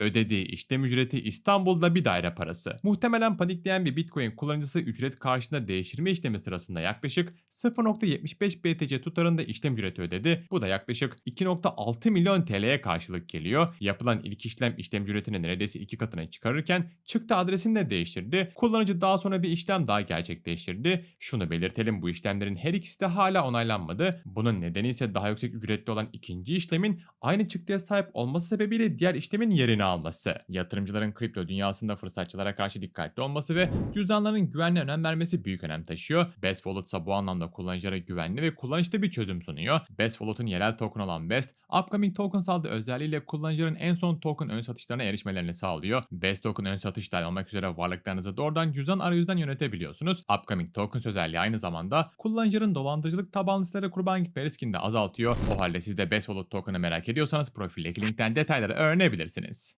Ödediği işlem ücreti İstanbul'da bir daire parası. Muhtemelen panikleyen bir Bitcoin kullanıcısı ücret karşılığında değiştirme işlemi sırasında yaklaşık 0.75 BTC tutarında işlem ücreti ödedi. Bu da yaklaşık 2.6 milyon TL'ye karşılık geliyor. Yapılan ilk işlem işlem ücretini neredeyse iki katına çıkarırken çıktı adresini de değiştirdi. Kullanıcı daha sonra bir işlem daha gerçekleştirdi. Şunu belirtelim bu işlemlerin her ikisi de hala onaylanmadı. Bunun nedeni ise daha yüksek ücretli olan ikinci işlemin aynı çıktıya sahip olması sebebiyle diğer işlemin yerini alması. Yatırımcıların kripto dünyasında fırsatçılara karşı dikkatli olması ve cüzdanların güvenliğe önem vermesi büyük önem taşıyor. Best Wallet ise bu anlamda kullanıcılara güvenli ve kullanışlı bir çözüm sunuyor. Best Wallet'ın yerel token olan Best, Upcoming Tokens adlı özelliğiyle kullanıcıların en son token ön satışlarına erişmelerini sağlıyor. Best Token ön satış dahil olmak üzere varlıklarınızı doğrudan cüzdan arayüzden yönetebiliyorsunuz. Upcoming Tokens özelliği aynı zamanda kullanıcının dolandırıcılık tabanlı sitelere kurban gitme riskini de azaltıyor. O halde siz de Best Wallet token'ı merak ediyorsanız profildeki linkten detayları öğrenebilirsiniz.